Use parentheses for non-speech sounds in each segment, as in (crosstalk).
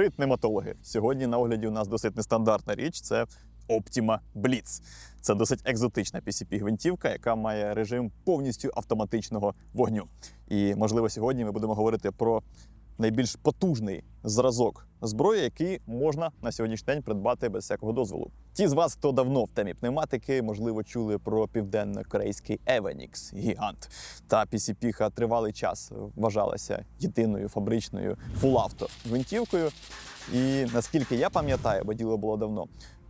Привіт, пневматологи! Сьогодні на огляді у нас досить нестандартна річ це Optima Blitz. Це досить екзотична PCP-гвинтівка, яка має режим повністю автоматичного вогню. І можливо, сьогодні ми будемо говорити про найбільш потужний зразок зброї, який можна на сьогоднішній день придбати без всякого дозволу. Ті з вас, хто давно в темі пневматики, можливо, чули про південно-корейський Evenix гігант. Та PCP тривалий час вважалася єдиною фабричною фулавто гвинтівкою. І наскільки я пам'ятаю, бо діло було давно.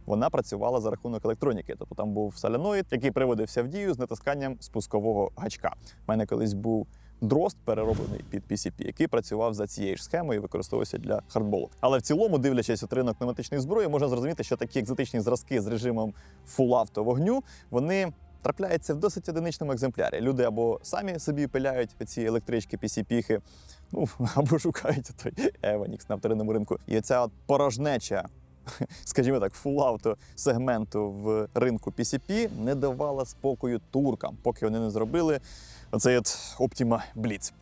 Вона працювала за рахунок електроніки, тобто там був соляноїд, який приводився в дію з натисканням спускового гачка. У мене колись був дрозд перероблений під PCP, який працював за цією ж схемою і використовувався для хардболу. Але в цілому, дивлячись от ринок пневматичної зброї, можна зрозуміти, що такі екзотичні зразки з режимом full авто вогню вони. Трапляються в досить одиничному екземплярі. Люди або самі собі пиляють ці електрички, PCP-хи, ну (laughs) або шукають той Evanix на вторинному ринку. І оця от порожнеча (laughs) скажімо так, фулавто сегменту в ринку PCP не давала спокою туркам, поки вони не зробили оцей от Optima Blitz.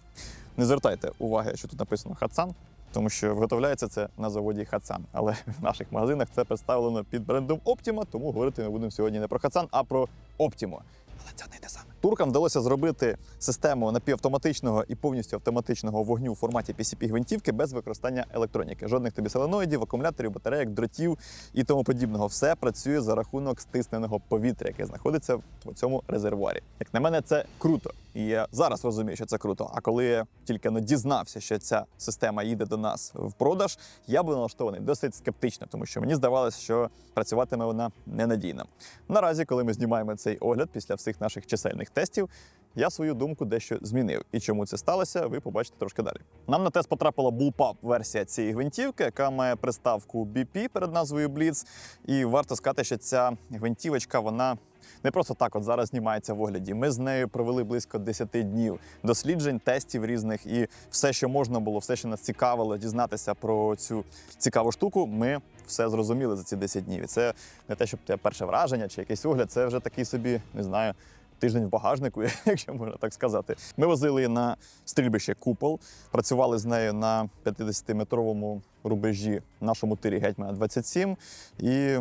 Не звертайте уваги, що тут написано Хатсан, тому що виготовляється це на заводі Хатсан. Але (laughs) в наших магазинах це представлено під брендом Optima, тому говорити ми будемо сьогодні не про Хатсан, а про Optimo. Але це не те саме. Туркам вдалося зробити систему напівавтоматичного і повністю автоматичного вогню в форматі PCP-гвинтівки без використання електроніки. Жодних тобі соленоїдів, акумуляторів, батарейок, дротів і тому подібного. Все працює за рахунок стисненого повітря, яке знаходиться в цьому резервуарі. Як на мене, це круто. І я зараз розумію, що це круто. А коли я тільки ну, дізнався, що ця система їде до нас в продаж, я був налаштований досить скептично, тому що мені здавалося, що працюватиме вона ненадійно. Наразі, коли ми знімаємо цей огляд після всіх наших чисельних тестів, я свою думку дещо змінив. І чому це сталося, ви побачите трошки далі. Нам на тест потрапила bullpup версія цієї гвинтівки, яка має приставку BP перед назвою Blitz. І варто сказати, що ця гвинтівочка вона. Не просто так, от зараз знімається в огляді. Ми з нею провели близько 10 днів досліджень, тестів різних, і все, що можна було, все, що нас цікавило, дізнатися про цю цікаву штуку, ми все зрозуміли за ці 10 днів. І це не те, щоб це перше враження чи якийсь огляд, це вже такий собі, не знаю, тиждень в багажнику, (laughs) якщо можна так сказати. Ми возили на стрільбище купол, працювали з нею на 50-метровому рубежі нашому тирі Гетьмана 27 і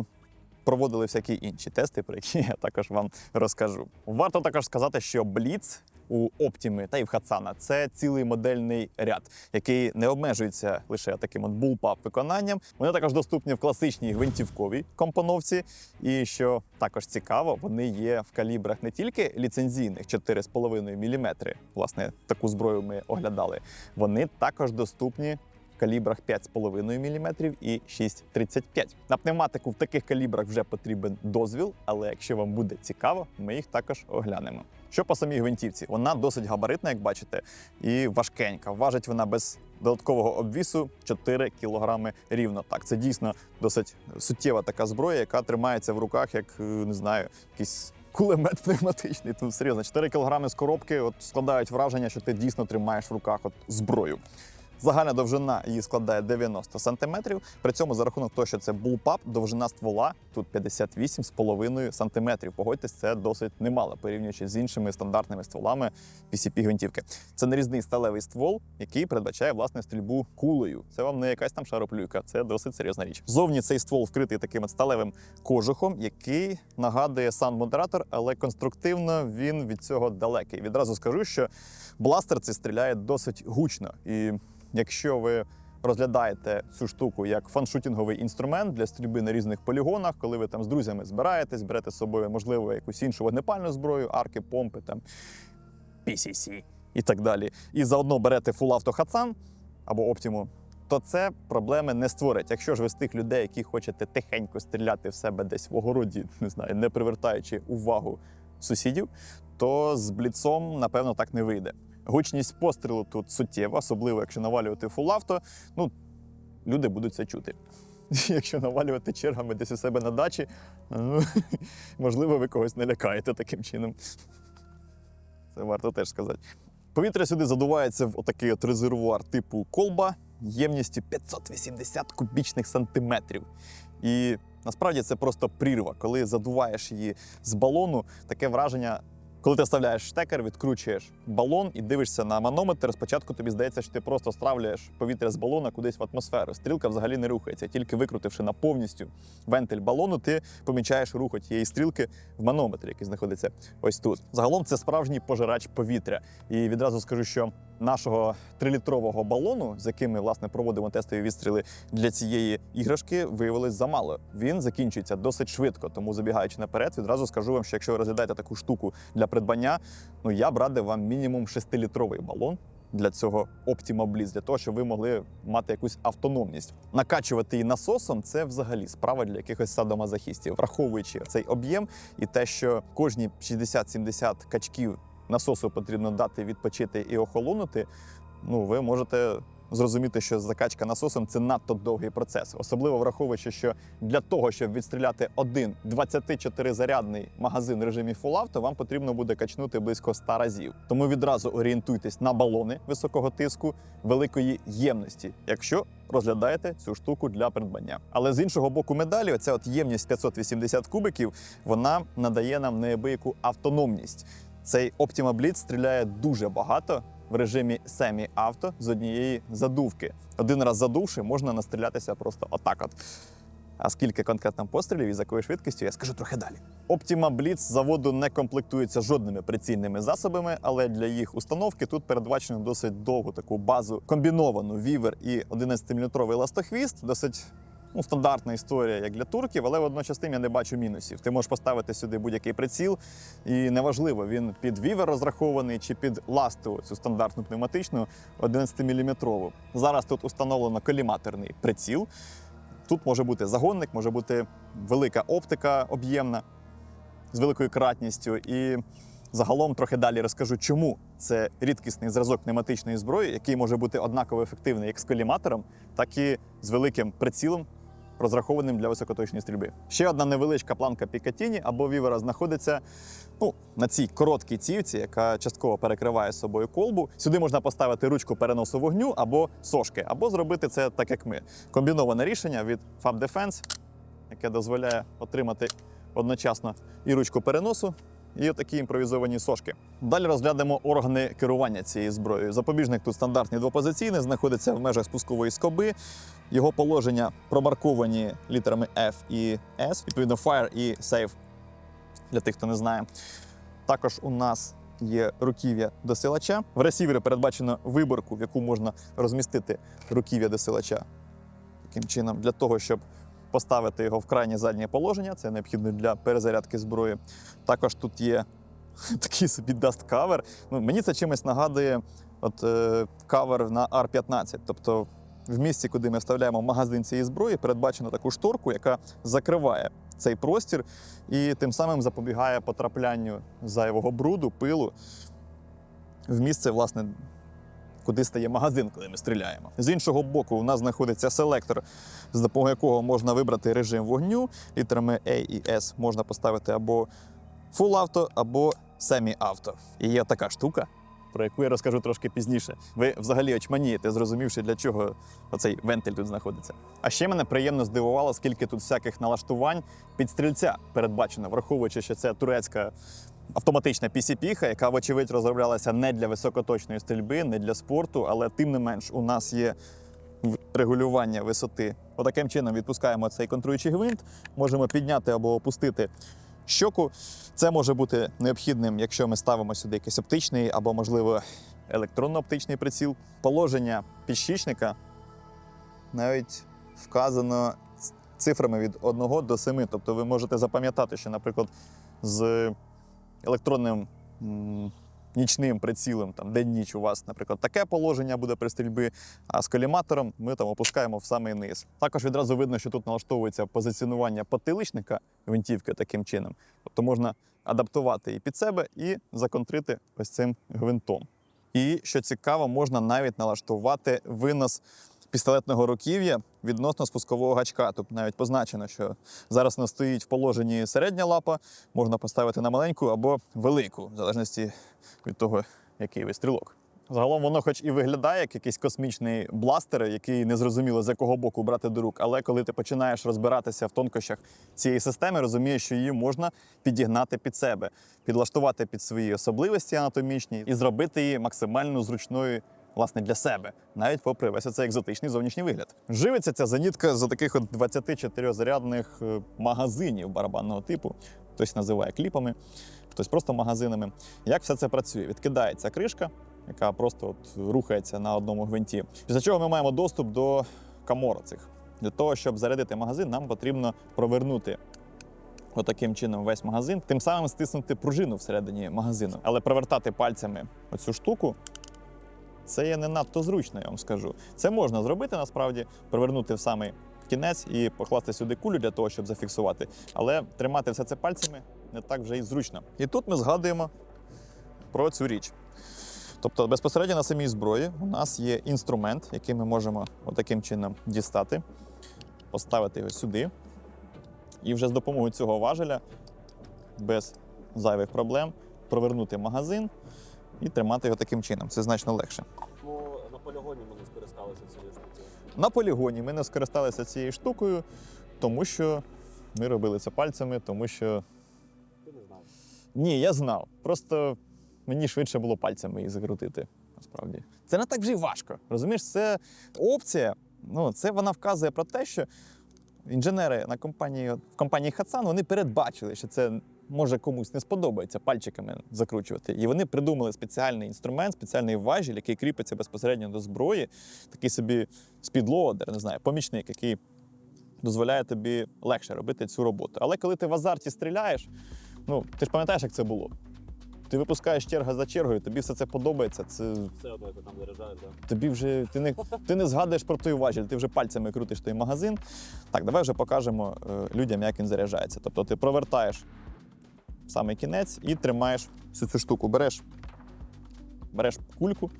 проводили всякі інші тести, про які (laughs) я також вам розкажу. Варто також сказати, що Бліц. У Оптіми та і в Хацана це цілий модельний ряд, який не обмежується лише таким от булпап виконанням. Вони також доступні в класичній гвинтівковій компоновці. І що також цікаво, вони є в калібрах не тільки ліцензійних 4,5 мм, Власне, таку зброю ми оглядали. Вони також доступні калібрах 5,5 мм і 6,35. На пневматику в таких калібрах вже потрібен дозвіл, але якщо вам буде цікаво, ми їх також оглянемо. Що по самій гвинтівці? Вона досить габаритна, як бачите, і важкенька. Важить вона без додаткового обвісу 4 кг рівно. Так, це дійсно досить суттєва така зброя, яка тримається в руках, як е, не знаю, якийсь. Кулемет (laughs) пневматичний, тут серйозно. 4 кг з коробки от складають враження, що ти дійсно тримаєш в руках от зброю. Загальна довжина її складає 90 см. При цьому за рахунок того, що це булпап, довжина ствола тут 58,5 см. Погодьтесь, це досить немало, порівнюючи з іншими стандартними стволами PCP гвинтівки. Це нарізний сталевий ствол, який передбачає власне стрільбу кулею. Це вам не якась там шароплюйка, це досить серйозна річ. Зовні цей ствол вкритий таким сталевим кожухом, який нагадує саунд-модератор, але конструктивно він від цього далекий. Відразу скажу, що бластер цей стріляє досить гучно і якщо ви розглядаєте цю штуку як фаншутінговий інструмент для стрільби на різних полігонах, коли ви там з друзями збираєтесь, берете з собою, можливо, якусь іншу вогнепальну зброю, арки, помпи, там PCC і так далі, і заодно берете Auto Hatsan або Optimu, то це проблеми не створить. Якщо ж ви з тих людей, які хочете тихенько стріляти в себе десь в огороді, (laughs) не знаю, не привертаючи увагу сусідів, то з бліцом, напевно, так не вийде. Гучність пострілу тут суттєва, особливо якщо навалювати фулавто, ну люди будуть це чути. (laughs) Якщо навалювати чергами десь у себе на дачі, ну, (laughs) можливо, ви когось не лякаєте таким чином. Це варто теж сказати. Повітря сюди задувається в отакий от резервуар типу колба ємністю 580 кубічних сантиметрів. І насправді це просто прірва. Коли задуваєш її з балону, таке враження Коли ти вставляєш штекер, відкручуєш балон і дивишся на манометр, спочатку тобі здається, що ти просто стравлюєш повітря з балона кудись в атмосферу. Стрілка взагалі не рухається. Тільки викрутивши на повністю вентиль балону, ти помічаєш рух тієї стрілки в манометрі, який знаходиться ось тут. Загалом це справжній пожирач повітря. І відразу скажу, що нашого трилітрового балону, з яким ми власне проводимо тестові відстріли для цієї іграшки, виявилось замало. Він закінчується досить швидко. Тому забігаючи наперед, відразу скажу вам, що якщо ви розглядаєте таку штуку для придбання, ну я б радив вам мінімум 6-літровий балон. Для цього Optima Blitz, для того, щоб ви могли мати якусь автономність. Накачувати її насосом це взагалі справа для якихось садомазохістів, враховуючи цей об'єм і те, що кожні 60-70 качків насосу потрібно дати відпочити і охолонути. Ну, ви можете зрозуміти, що закачка насосом це надто довгий процес, особливо враховуючи, що для того, щоб відстріляти один 24-зарядний магазин в режимі Full вам потрібно буде качнути близько 100 разів. Тому відразу орієнтуйтесь на балони високого тиску великої ємності, якщо розглядаєте цю штуку для придбання. Але з іншого боку медалі, оця от ємність 580 кубиків, вона надає нам неабияку автономність. Цей Optima Blitz стріляє дуже багато в режимі семі-авто з однієї задувки. Один раз задувши, можна настрілятися просто отак. От. А скільки конкретно пострілів і з якою швидкістю, я скажу трохи далі. Optima Blitz заводу не комплектується жодними прицільними засобами, але для їх установки тут передбачено досить довгу таку базу комбіновану вівер і 11-мм ластохвіст. Досить ну, стандартна історія, як для турків, але водночас тим я не бачу мінусів. Ти можеш поставити сюди будь-який приціл, і неважливо, він під вівер розрахований чи під ласту, цю стандартну пневматичну 11-мм. Зараз тут установлено коліматорний приціл. Тут може бути загонник, може бути велика оптика об'ємна з великою кратністю. І загалом трохи далі розкажу, чому це рідкісний зразок пневматичної зброї, який може бути однаково ефективний як з коліматором, так і з великим прицілом, розрахованим для високоточної стрільби. Ще одна невеличка планка Пікатіні або вівера знаходиться ну, на цій короткій цівці, яка частково перекриває собою колбу. Сюди можна поставити ручку переносу вогню або сошки, або зробити це так, як ми. Комбіноване рішення від Fab Defense, яке дозволяє отримати одночасно і ручку переносу, і такі імпровізовані сошки. Далі розглянемо органи керування цією зброєю. Запобіжник тут стандартний двопозиційний, знаходиться в межах спускової скоби. Його положення промарковані літерами F і S, відповідно, Fire і Save для тих, хто не знає. Також у нас є руків'я досилача. В ресівері передбачено виборку, в яку можна розмістити руків'я досилача. Таким чином, для того, щоб поставити його в крайнє заднє положення, це необхідно для перезарядки зброї. Також тут є (laughs) такий собі даст кавер. Ну, мені це чимось нагадує от, е, кавер на R15. Тобто в місці, куди ми вставляємо магазин цієї зброї, передбачено таку шторку, яка закриває цей простір і тим самим запобігає потраплянню зайвого бруду, пилу в місце, власне, куди стає магазин, коли ми стріляємо. З іншого боку, у нас знаходиться селектор, з допомогою якого можна вибрати режим вогню. Літерами A і S можна поставити або Full Auto, або Semi-Auto. І є така штука, про яку я розкажу трошки пізніше. Ви взагалі очманієте, зрозумівши, для чого оцей вентиль тут знаходиться. А ще мене приємно здивувало, скільки тут всяких налаштувань під стрільця передбачено, враховуючи, що це турецька автоматична PCP, яка, вочевидь, розроблялася не для високоточної стрільби, не для спорту, але тим не менш у нас є регулювання висоти. Отаким чином відпускаємо цей контруючий гвинт, можемо підняти або опустити щоку. Це може бути необхідним, якщо ми ставимо сюди якийсь оптичний або, можливо, електронно-оптичний приціл. Положення підщічника навіть вказано цифрами від 1 до 7. Тобто ви можете запам'ятати, що, наприклад, з електронним нічним прицілом, там день-ніч у вас, наприклад, таке положення буде при стрільбі, а з коліматором ми там опускаємо в самий низ. Також відразу видно, що тут налаштовується позиціонування потиличника гвинтівки таким чином. Тобто можна адаптувати і під себе, і законтрити ось цим гвинтом. І що цікаво, можна навіть налаштувати винос пістолетного руків'я відносно спускового гачка. Тут навіть позначено, що зараз вона стоїть в положенні середня лапа, можна поставити на маленьку або велику, в залежності від того, який ви стрілок. Загалом воно, хоч і виглядає як якийсь космічний бластер, який не зрозуміло з якого боку брати до рук. Але коли ти починаєш розбиратися в тонкощах цієї системи, розумієш, що її можна підігнати під себе, підлаштувати під свої особливості анатомічні і зробити її максимально зручною. Власне, для себе, навіть попри весь цей екзотичний зовнішній вигляд. Живиться ця зенітка за таких от 24-зарядних е, магазинів барабанного типу. Хтось називає кліпами, хтось просто магазинами. Як все це працює? Відкидається кришка, яка просто от рухається на одному гвинті. Після чого ми маємо доступ до камора цих. Для того, щоб зарядити магазин, нам потрібно провернути отаким чином весь магазин, тим самим стиснути пружину всередині магазину. Але провертати пальцями оцю штуку. Це є не надто зручно, я вам скажу. Це можна зробити насправді, провернути в самий кінець і покласти сюди кулю для того, щоб зафіксувати. Але тримати все це пальцями не так вже і зручно. І тут ми згадуємо про цю річ. Тобто безпосередньо на самій зброї у нас є інструмент, який ми можемо отаким чином дістати, поставити його сюди. І вже з допомогою цього важеля без зайвих проблем провернути магазин і тримати його таким чином. Це значно легше. Ну, на полігоні ми не скористалися цією штукою. На полігоні ми не скористалися цією штукою, тому що ми робили це пальцями, тому що Ти не знав. ні, я знав. Просто мені швидше було пальцями її закрутити. Насправді це не так вже й важко. Розумієш, це опція. Ну, це вона вказує про те, що інженери на компанії в компанії Хатсан вони передбачили, що це може комусь не сподобається пальчиками закручувати. І вони придумали спеціальний інструмент, спеціальний важіль, який кріпиться безпосередньо до зброї, такий собі спідлоадер, не знаю, помічник, який дозволяє тобі легше робити цю роботу. Але коли ти в азарті стріляєш, ну ти ж пам'ятаєш, як це було. Ти випускаєш черга за чергою, тобі все це подобається. Це Все одно, там заряджають, да? тобі вже ти не, ти не згадуєш про той важіль, ти вже пальцями крутиш той магазин. Так, давай вже покажемо е, людям, як він заряджається. Тобто ти провертаєш в самий кінець і тримаєш всю цю штуку. Береш, береш кульку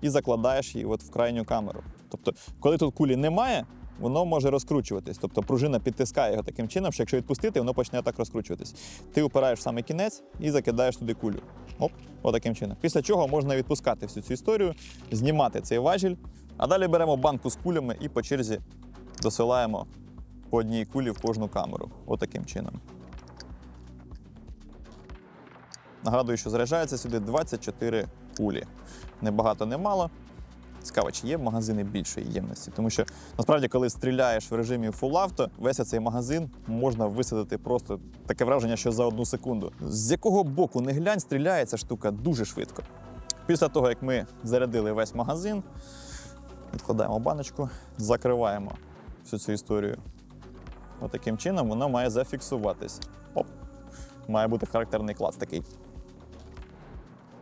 і закладаєш її от в крайню камеру. Тобто, коли тут кулі немає, воно може розкручуватись. Тобто пружина підтискає його таким чином, що якщо відпустити, воно почне так розкручуватись. Ти упираєш в самий кінець і закидаєш туди кулю. Оп, отаким чином. Після чого можна відпускати всю цю історію, знімати цей важіль, а далі беремо банку з кулями і по черзі досилаємо по одній кулі в кожну камеру. Отаким чином. Нагадую, що заряджається сюди 24 кулі. Не багато, не мало. Цікаво, чи є магазини більшої ємності. Тому що насправді, коли стріляєш в режимі Full Auto, весь цей магазин можна висадити просто таке враження, що за одну секунду. З якого боку не глянь, стріляє ця штука дуже швидко. Після того, як ми зарядили весь магазин, відкладаємо баночку, закриваємо всю цю історію. Отаким чином вона має зафіксуватись. Оп. Має бути характерний клас такий.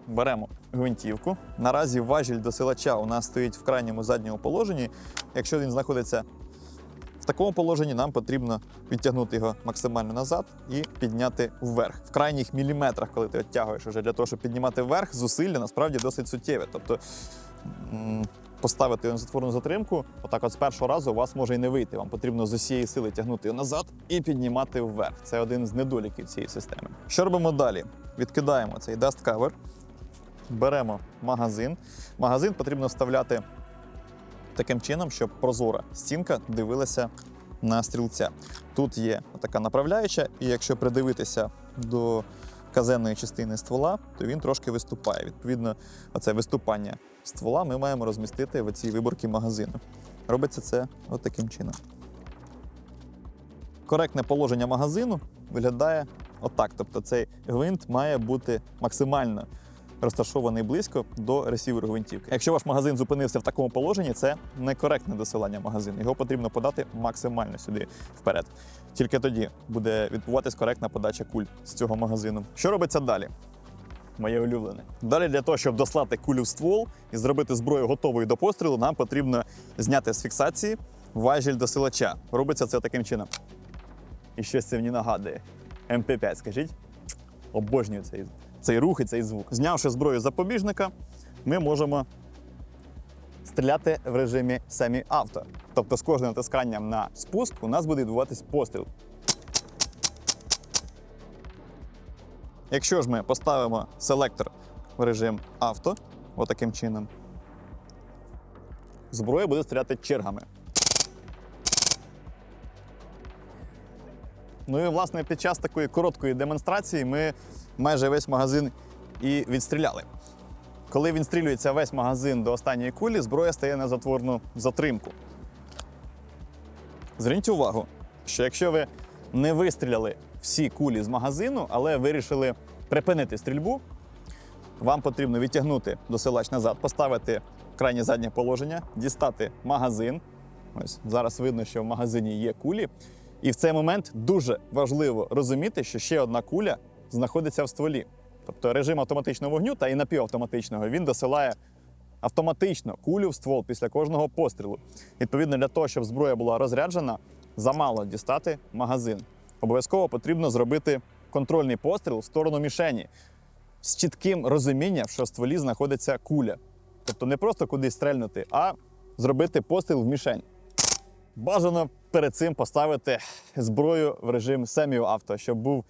Беремо гвинтівку. Наразі важіль досилача у нас стоїть в крайньому задньому положенні. Якщо він знаходиться в такому положенні, нам потрібно відтягнути його максимально назад і підняти вверх. В крайніх міліметрах, коли ти відтягуєш уже для того, щоб піднімати вверх, зусилля насправді досить суттєве. Тобто поставити його на затворну затримку, отак от з першого разу у вас може і не вийти. Вам потрібно з усієї сили тягнути його назад і піднімати вверх. Це один з недоліків цієї системи. Що робимо далі? Відкидаємо цей dust cover, беремо магазин. Магазин потрібно вставляти таким чином, щоб прозора стінка дивилася на стрілця. Тут є така направляюча, і якщо придивитися до казенної частини ствола, то він трошки виступає. Відповідно, оце виступання ствола ми маємо розмістити в цій виборці магазину. Робиться це от таким чином. Коректне положення магазину виглядає отак. Тобто цей гвинт має бути максимально розташований близько до ресіверу гвинтівки. Якщо ваш магазин зупинився в такому положенні, це некоректне досилання магазину. Його потрібно подати максимально сюди вперед. Тільки тоді буде відбуватись коректна подача куль з цього магазину. Що робиться далі? Моє улюблене. Далі для того, щоб дослати кулю в ствол і зробити зброю готовою до пострілу, нам потрібно зняти з фіксації важіль досилача. Робиться це таким чином. І щось це мені нагадує. МП5, скажіть? Обожнюю цей, цей рух і цей звук. Знявши зброю запобіжника, ми можемо стріляти в режимі семі-авто. Тобто з кожним натисканням на спуск у нас буде відбуватись постріл. Якщо ж ми поставимо селектор в режим авто, отаким чином. Зброя буде стріляти чергами. Ну і власне під час такої короткої демонстрації ми майже весь магазин і відстріляли. Коли він стрілюється весь магазин до останньої кулі, зброя стає на затворну затримку. Зверніть увагу, що якщо ви не вистріляли всі кулі з магазину, але вирішили припинити стрільбу, вам потрібно відтягнути досилач назад, поставити крайнє заднє положення, дістати магазин. Ось зараз видно, що в магазині є кулі. І в цей момент дуже важливо розуміти, що ще одна куля знаходиться в стволі. Тобто режим автоматичного вогню та і напівавтоматичного він досилає автоматично кулю в ствол після кожного пострілу. Відповідно, для того, щоб зброя була розряджена, замало дістати магазин. Обов'язково потрібно зробити контрольний постріл в сторону мішені з чітким розумінням, що в стволі знаходиться куля. Тобто не просто кудись стрельнути, а зробити постріл в мішень. Бажано перед цим поставити зброю в режим семіавто, щоб був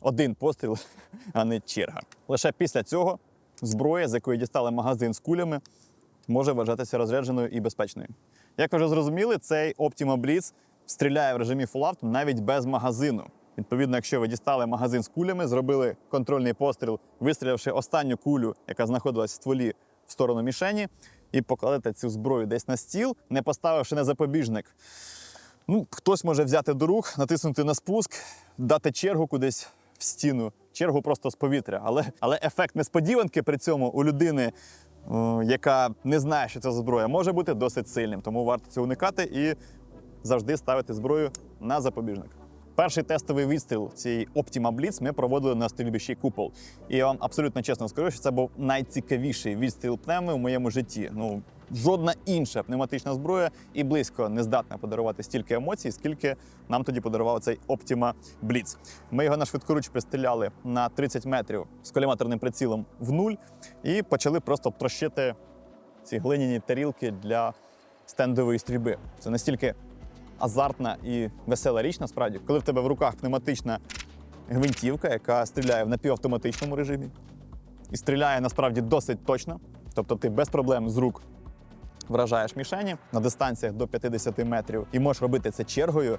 один постріл, (laughs) а не черга. Лише після цього зброя, з якої дістали магазин з кулями, може вважатися розрядженою і безпечною. Як ви вже зрозуміли, цей Optima Blitz стріляє в режимі Full Auto навіть без магазину. Відповідно, якщо ви дістали магазин з кулями, зробили контрольний постріл, вистрілявши останню кулю, яка знаходилась в стволі в сторону мішені, і покладете цю зброю десь на стіл, не поставивши на запобіжник. Ну, хтось може взяти до рук, натиснути на спуск, дати чергу кудись в стіну, чергу просто з повітря. Але, але ефект несподіванки при цьому у людини, о, яка не знає, що це зброя, може бути досить сильним. Тому варто цього уникати і завжди ставити зброю на запобіжник. Перший тестовий відстріл цієї Optima Blitz ми проводили на стрільбищі купол. І я вам абсолютно чесно скажу, що це був найцікавіший відстріл пневми в моєму житті. Ну, жодна інша пневматична зброя і близько не здатна подарувати стільки емоцій, скільки нам тоді подарував цей Optima Blitz. Ми його на швидкоруч пристріляли на 30 метрів з коліматорним прицілом в нуль і почали просто трощити ці глиняні тарілки для стендової стрільби. Це настільки азартна і весела річ, насправді, коли в тебе в руках пневматична гвинтівка, яка стріляє в напівавтоматичному режимі, і стріляє насправді досить точно. Тобто ти без проблем з рук вражаєш мішені на дистанціях до 50 метрів і можеш робити це чергою.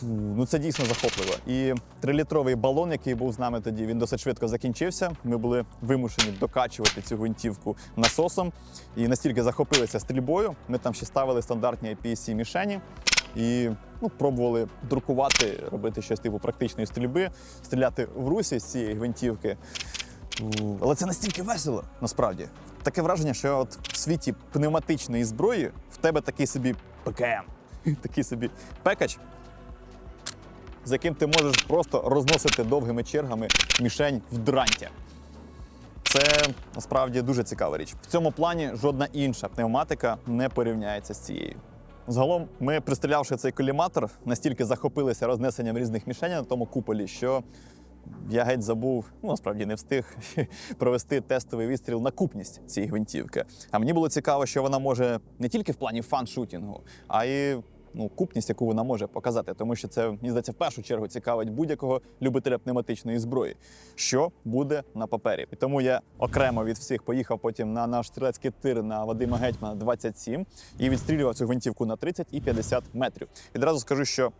Фу, Ну це дійсно захопливо. І трилітровий балон, який був з нами тоді, він досить швидко закінчився. Ми були вимушені докачувати цю гвинтівку насосом і настільки захопилися стрільбою. Ми там ще ставили стандартні IPSC мішені і ну, пробували друкувати, робити щось типу практичної стрільби, стріляти в русі з цієї гвинтівки. Але це настільки весело, насправді. Таке враження, що от в світі пневматичної зброї в тебе такий собі ПКМ, (laughs) такий собі пекач, з яким ти можеш просто розносити довгими чергами мішень в дрантя. Це насправді дуже цікава річ. В цьому плані жодна інша пневматика не порівняється з цією. Загалом, ми, пристрілявши цей коліматор, настільки захопилися рознесенням різних мішень на тому куполі, що я геть забув, ну насправді не встиг (laughs) провести тестовий відстріл на купність цієї гвинтівки. А мені було цікаво, що вона може не тільки в плані фан-шутінгу, а й ну, купність, яку вона може показати. Тому що це, мені здається, в першу чергу цікавить будь-якого любителя пневматичної зброї, що буде на папері. І тому я окремо від всіх поїхав потім на наш стрілецький тир на Вадима Гетьмана 27 і відстрілював цю гвинтівку на 30 і 50 метрів. Відразу скажу, що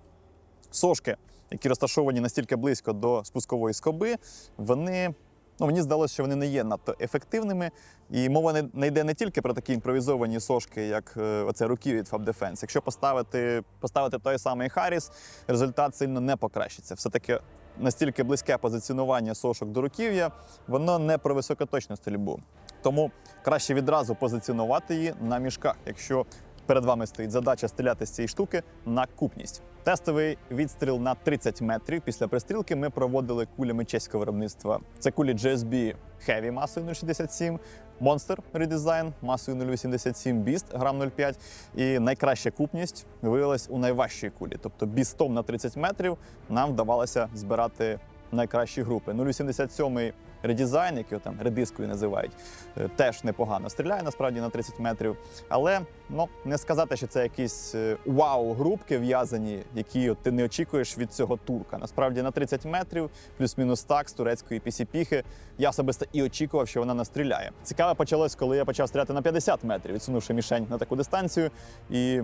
сошки, які розташовані настільки близько до спускової скоби, вони. Ну, мені здалося, що вони не є надто ефективними, і мова не, не йде не тільки про такі імпровізовані сошки, як е, оце руки від Fab Defense. Якщо поставити, поставити той самий Харріс, результат сильно не покращиться. Все-таки настільки близьке позиціонування сошок до руків'я, воно не про високоточну стрільбу. Тому краще відразу позиціонувати її на мішках, якщо перед вами стоїть задача стріляти з цієї штуки на купність. Тестовий відстріл на 30 метрів. Після пристрілки ми проводили кулями чеського виробництва. Це кулі GSB Heavy масою 0,67, Monster Redesign масою 0,87, Beast грам 0,5. І найкраща купність виявилась у найважчій кулі. Тобто бістом на 30 метрів нам вдавалося збирати найкращі групи. 0,87 редизайн, який там редискою називають, е, теж непогано стріляє насправді на 30 метрів. Але ну не сказати, що це якісь е, вау-групки в'язані, які от ти не очікуєш від цього турка. Насправді на 30 метрів, плюс-мінус так з турецької пісіпіхи. Я особисто і очікував, що вона настріляє. Цікаве почалось, коли я почав стріляти на 50 метрів, відсунувши мішень на таку дистанцію. І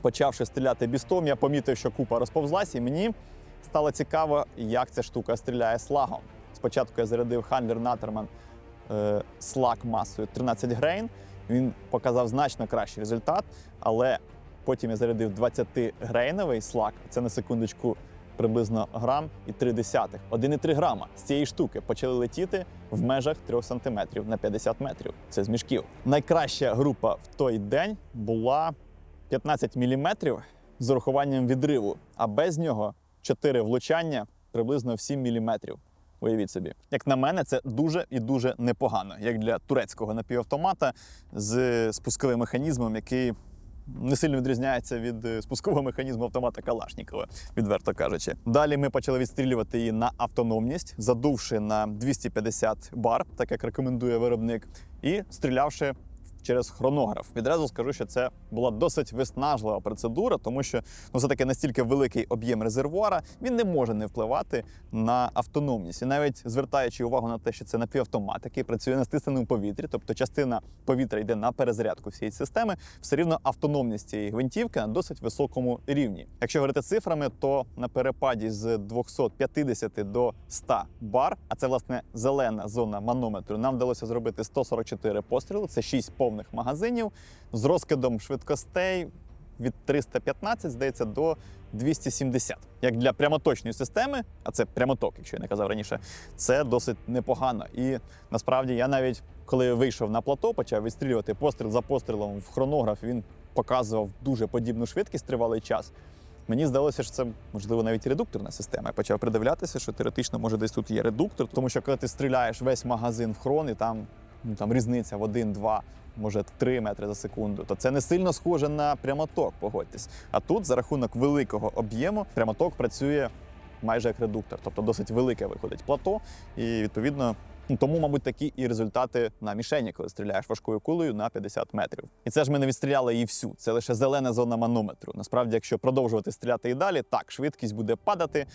почавши стріляти бістом, я помітив, що купа розповзлась, і мені стало цікаво, як ця штука стріляє слагом. Спочатку я зарядив Хандлер Натерман е, слаг масою 13 грейн. Він показав значно кращий результат, але потім я зарядив 20-грейновий слаг. Це на секундочку приблизно грам і 3 десятих. 1,3 грама з цієї штуки почали летіти в межах 3 сантиметрів на 50 метрів. Це з мішків. Найкраща група в той день була 15 мм з урахуванням відриву, а без нього 4 влучання приблизно в 7 мм. Уявіть собі, як на мене, це дуже і дуже непогано, як для турецького напівавтомата з спусковим механізмом, який не сильно відрізняється від е, спускового механізму автомата Калашнікова, відверто кажучи. Далі ми почали відстрілювати її на автономність, задувши на 250 бар, так як рекомендує виробник, і стрілявши через хронограф. Відразу скажу, що це була досить виснажлива процедура, тому що ну, все таки настільки великий об'єм резервуара він не може не впливати на автономність. І навіть звертаючи увагу на те, що це напівавтомат, який працює на стисненому повітрі, тобто частина повітря йде на перезарядку всієї системи, все рівно автономність цієї гвинтівки на досить високому рівні. Якщо говорити цифрами, то на перепаді з 250 до 100 бар, а це власне зелена зона манометру, нам вдалося зробити 144 постріли. Це 6 повних магазинів з розкидом швидкостей від 315, здається, до 270. Як для прямоточної системи, а це прямоток, якщо я не казав раніше, це досить непогано. І насправді я навіть коли вийшов на плато, почав відстрілювати постріл за пострілом в хронограф. Він показував дуже подібну швидкість тривалий час. Мені здалося, що це можливо навіть редукторна система. Я почав придивлятися, що теоретично може десь тут є редуктор, тому що коли ти стріляєш весь магазин в хрон, і там, там різниця в 1-2, може 3 метри за секунду, то це не сильно схоже на прямоток, погодьтесь. А тут за рахунок великого об'єму прямоток працює майже як редуктор, тобто досить велике виходить плато, і відповідно. Тому, мабуть, такі і результати на мішені, коли стріляєш важкою кулею на 50 метрів. І це ж ми не відстріляли її всю. Це лише зелена зона манометру. Насправді, якщо продовжувати стріляти і далі, так швидкість буде падати.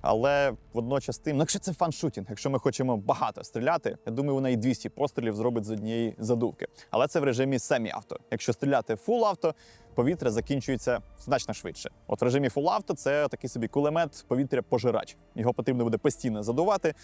Але водночас тим, ну якщо це фаншутінг, якщо ми хочемо багато стріляти, я думаю, вона і 200 пострілів зробить з однієї задувки. Але це в режимі семі-авто. Якщо стріляти фул авто, повітря закінчується значно швидше. От в режимі фулавто це такий собі кулемет повітря пожирач. Його потрібно буде постійно задувати.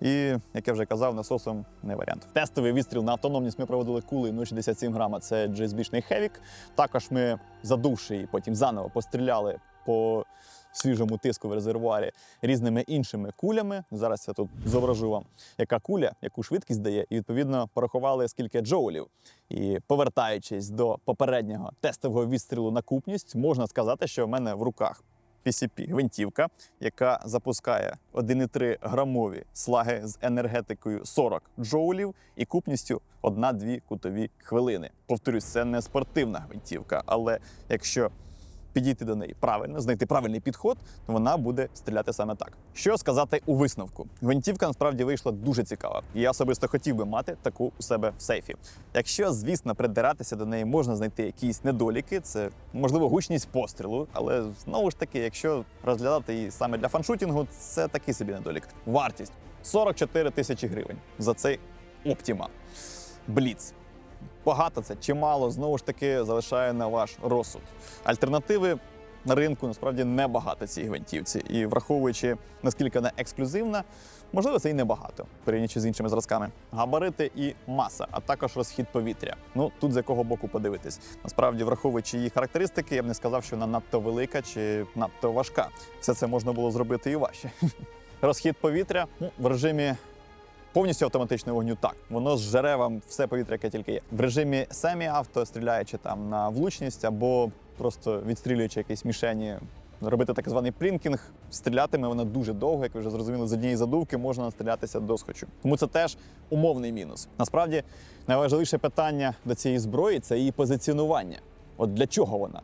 І, як я вже казав, насосом не варіант. Тестовий відстріл на автономність ми проводили кулею 0,67 грама. Це GSB-шний Hevik. Також ми задувши її, потім заново постріляли по свіжому тиску в резервуарі різними іншими кулями. Зараз я тут зображу вам, яка куля, яку швидкість дає, і відповідно порахували скільки джоулів. І повертаючись до попереднього тестового відстрілу на купність, можна сказати, що в мене в руках PCP гвинтівка, яка запускає 1,3 грамові слаги з енергетикою 40 джоулів і купністю 1-2 кутові хвилини. Повторюсь, це не спортивна гвинтівка, але якщо підійти до неї правильно, знайти правильний підход, то вона буде стріляти саме так. Що сказати у висновку? Гвинтівка насправді вийшла дуже цікава, і я особисто хотів би мати таку у себе в сейфі. Якщо, звісно, придиратися до неї можна знайти якісь недоліки, це можливо гучність пострілу, але знову ж таки, якщо розглядати її саме для фаншутінгу, це такий собі недолік. Вартість 44 тисячі гривень за цей Optima Blitz. Багато це чи мало, знову ж таки залишає на ваш розсуд. Альтернативи на ринку насправді небагато цій гвинтівці. І враховуючи наскільки вона ексклюзивна, можливо, це і небагато, порівнюючи з іншими зразками. Габарити і маса, а також розхід повітря. Ну тут з якого боку подивитись. Насправді, враховуючи її характеристики, я б не сказав, що вона надто велика чи надто важка. Все це можна було зробити і важче. (laughs) Розхід повітря ну, в режимі повністю автоматичного вогню так. Воно зжере вам все повітря, яке тільки є. В режимі семі-авто, стріляючи там на влучність або просто відстрілюючи якісь мішені. Робити так званий плінкінг, стрілятиме вона дуже довго, як ви вже зрозуміли, з однієї задувки можна настрілятися до схочу. Тому це теж умовний мінус. Насправді, найважливіше питання до цієї зброї це її позиціонування. От для чого вона?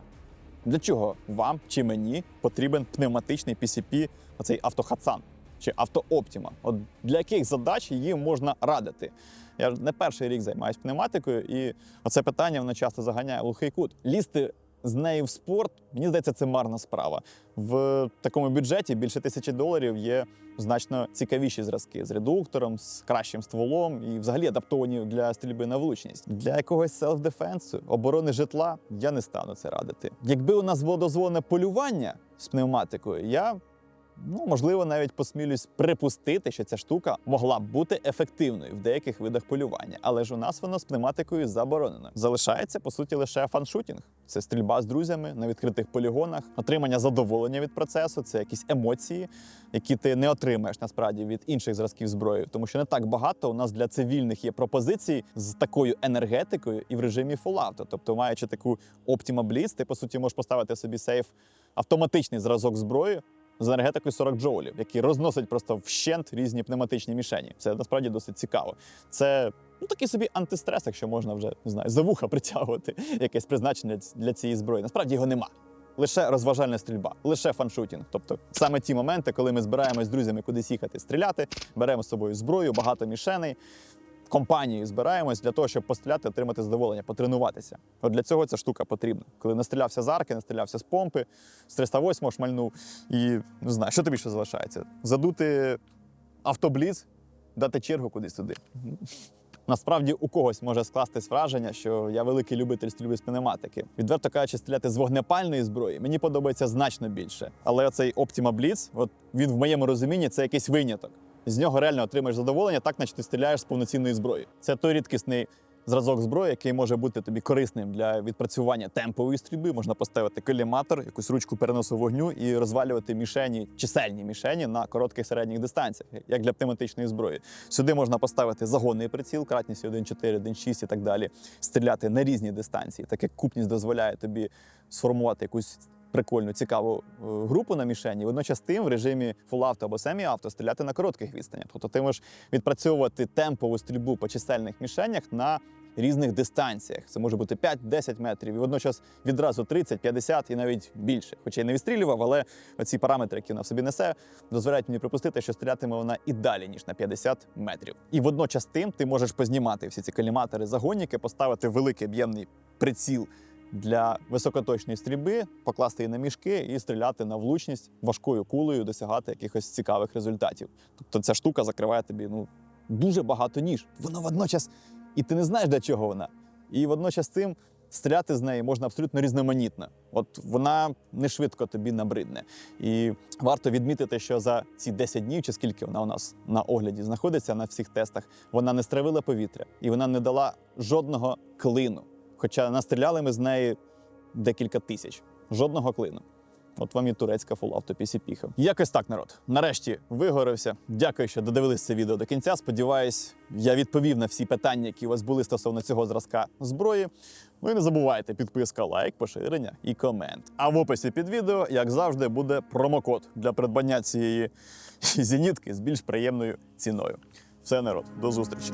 Для чого вам чи мені потрібен пневматичний PCP, оцей автохацан? Чи Авто Оптіма? От для яких задач її можна радити? Я не перший рік займаюся пневматикою, і оце питання воно часто заганяє глухий кут. Лізти з нею в спорт, мені здається, це марна справа. В такому бюджеті більше тисячі доларів є значно цікавіші зразки з редуктором, з кращим стволом і взагалі адаптовані для стрільби на влучність. Для якогось селф-дефенсу, оборони житла я не стану це радити. Якби у нас було дозволене полювання з пневматикою, я Ну, можливо, навіть посмілюсь припустити, що ця штука могла б бути ефективною в деяких видах полювання, але ж у нас воно з пневматикою заборонено. Залишається по суті лише фаншутінг. Це стрільба з друзями на відкритих полігонах, отримання задоволення від процесу, це якісь емоції, які ти не отримаєш насправді від інших зразків зброї, тому що не так багато у нас для цивільних є пропозицій з такою енергетикою і в режимі Fallout. Тобто, маючи таку Optima Blitz, ти по суті можеш поставити собі сейф автоматичний зразок зброї з енергетикою 40 джоулів, який розносить просто вщент різні пневматичні мішені. Це насправді досить цікаво. Це ну такий собі антистрес, якщо можна вже не знаю, за вуха (laughs) притягувати якесь призначення для цієї зброї. Насправді його нема. Лише розважальна стрільба, лише фаншутінг. Тобто саме ті моменти, коли ми збираємось з друзями кудись їхати стріляти, беремо з собою зброю, багато мішеней. Компанією збираємось для того, щоб постріляти, отримати задоволення, потренуватися. От для цього ця штука потрібна. Коли настрілявся з арки, настрілявся з помпи, з 308 шмальнув, і не знаю, що тобі ще залишається? Задути автобліз, дати чергу кудись туди. Насправді у когось може скластись враження, що я великий любитель стрільби з пневматики. Відверто кажучи, стріляти з вогнепальної зброї мені подобається значно більше. Але оцей Optima Blitz, от він в моєму розумінні це якийсь виняток. З нього реально отримаєш задоволення, так наче ти стріляєш з повноцінної зброї. Це той рідкісний зразок зброї, який може бути тобі корисним для відпрацювання темпової стрільби. Можна поставити коліматор, якусь ручку переносу вогню і розвалювати мішені, чисельні мішені на коротких середніх дистанціях, як для пневматичної зброї. Сюди можна поставити загонний приціл, кратністю 1.4, 1.6 і так далі, стріляти на різні дистанції, так як купність дозволяє тобі сформувати якусь. Прикольну, цікаву е, групу на мішені, водночас тим в режимі фулавто або семі-авто стріляти на коротких відстанях. Тобто ти можеш відпрацьовувати темпову стрільбу по чисельних мішенях на різних дистанціях. Це може бути 5-10 метрів, і водночас відразу 30, 50 і навіть більше. Хоча й не відстрілював, але ці параметри, які вона в собі несе, дозволяють мені припустити, що стрілятиме вона і далі, ніж на 50 метрів. І водночас тим ти можеш познімати всі ці коліматори, загонники, поставити великий об'ємний приціл. Для високоточної стрільби покласти її на мішки і стріляти на влучність важкою кулею, досягати якихось цікавих результатів. Тобто ця штука закриває тобі ну дуже багато ніж. Воно водночас, і ти не знаєш для чого вона. І водночас цим стріляти з неї можна абсолютно різноманітно. От вона не швидко тобі набридне. І варто відмітити, що за ці 10 днів, чи скільки вона у нас на огляді знаходиться на всіх тестах, вона не стравила повітря і вона не дала жодного клину. Хоча настріляли ми з неї декілька тисяч. Жодного клину. От вам і турецька фулавто PCP. Якось так, народ. Нарешті вигорився. Дякую, що додивились це відео до кінця. Сподіваюсь, я відповів на всі питання, які у вас були стосовно цього зразка зброї. Ну і не забувайте підписка, лайк, поширення і комент. А в описі під відео, як завжди, буде промокод для придбання цієї зенітки з більш приємною ціною. Все, народ, до зустрічі.